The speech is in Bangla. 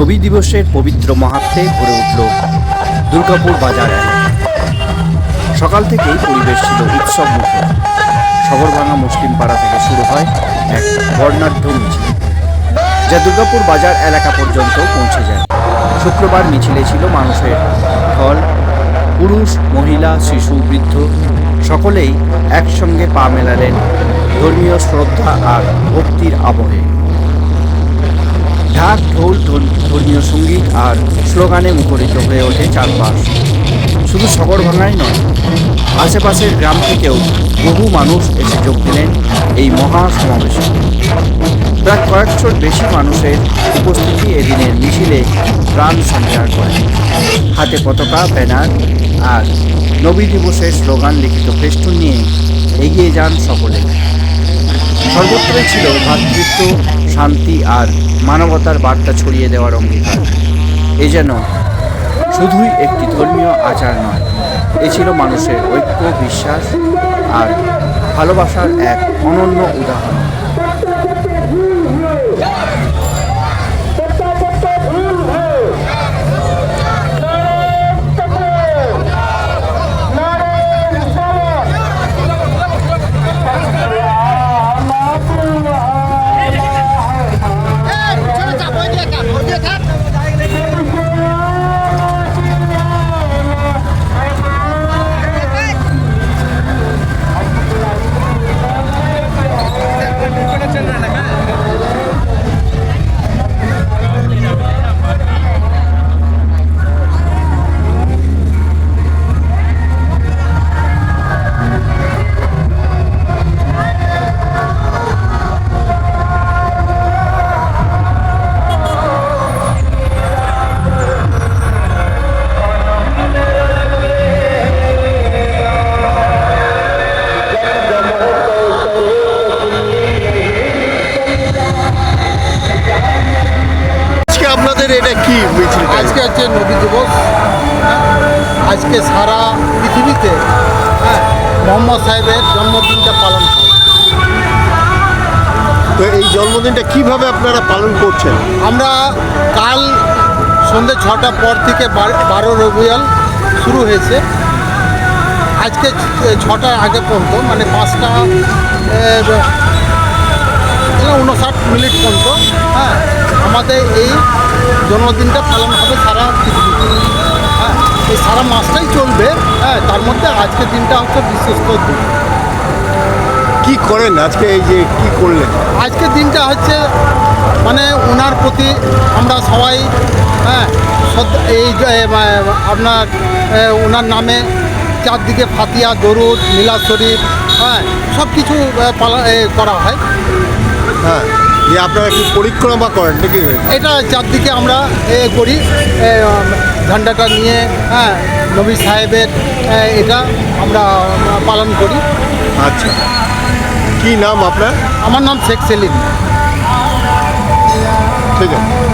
নবী দিবসের পবিত্র মাহাত্মে ভরে উঠল দুর্গাপুর বাজার সকাল থেকেই পরিবেশ ছিল উৎসব মুখর সগরভাঙা মুসলিম পাড়া থেকে শুরু হয় এক বর্ণাঢ্য মিছিল, যা দুর্গাপুর বাজার এলাকা পর্যন্ত পৌঁছে যায়। শুক্রবার মিছিলে ছিল মানুষের ফল পুরুষ, মহিলা, শিশু, বৃদ্ধ, সকলেই একসঙ্গে পা মেলালেন ধর্মীয় শ্রদ্ধা আর ভক্তির আবহে। ঢাক, ঢোল ধর- ধর্মীয় সংগীত আর স্লোগানে মুখরিত হয়ে ওঠে চারপাশ। শুধু শহর ভাঙাই নয়, আশেপাশের গ্রাম থেকেও বহু মানুষ এসে যোগ দিলেন। এই মহা সমাবেশে। প্রায় কয়েকশোর বেশি মানুষের উপস্থিতি এদিনের মিছিলে প্রাণ সঞ্চার করে। হাতে পতাকা, ব্যানার আর নবী দিবসের স্লোগান লিখিত ফেস্টুন নিয়ে এগিয়ে যান সকলে। সর্বত্রই ছিল ভ্রাতৃত্ব শান্তি আর মানবতার বার্তা ছড়িয়ে দেওয়ার অঙ্গীকার। এ যেন শুধুই একটি ধর্মীয় আচার নয়। এ ছিল মানুষের ঐক্য বিশ্বাস আর ভালোবাসার এক অনন্য উদাহরণ। আজকে হচ্ছে নবী দিবস হ্যাঁ, আজকে সারা পৃথিবীতে হ্যাঁ মোহাম্মদ সাহেবের জন্মদিনটা পালন হয়। তো এই জন্মদিনটা কীভাবে আপনারা পালন করছেন? আমরা কাল সন্ধ্যে ছটার পর থেকে বার- রবিয়াল শুরু হয়েছে। আজকে ছটার আগে পর্যন্ত মানে পাঁচটা উনষাট মিনিট পর্যন্ত। আমাদের এই জন্মদিনটা পালন হবে সারা পৃথিবীতে। হ্যাঁ এই সারা মাসটাই চলবে। হ্যাঁ তার মধ্যে আজকের দিনটা হচ্ছে বিশেষ দিন। কি করেন আজকে এই যে কি করলেন? আজকের দিনটা হচ্ছে মানে ওনার প্রতি আমরা সবাই হ্যাঁ এই যে, আপনার ওনার নামে চারদিকে ফাতিয়া দরুদ মিলাদ শরীফ হ্যাঁ সব কিছু করা হয়। হ্যাঁ। যে আপনারা কি পরিক্রমা করেন নাকি? এটা চারদিকে আমরা এ করি। ঝান্ডাটা নিয়ে হ্যাঁ নবী সাহেবের এটা আমরা পালন করি। আচ্ছা। কি নাম আপনার? আমার নাম শেখ সেলিম। ঠিক আছে।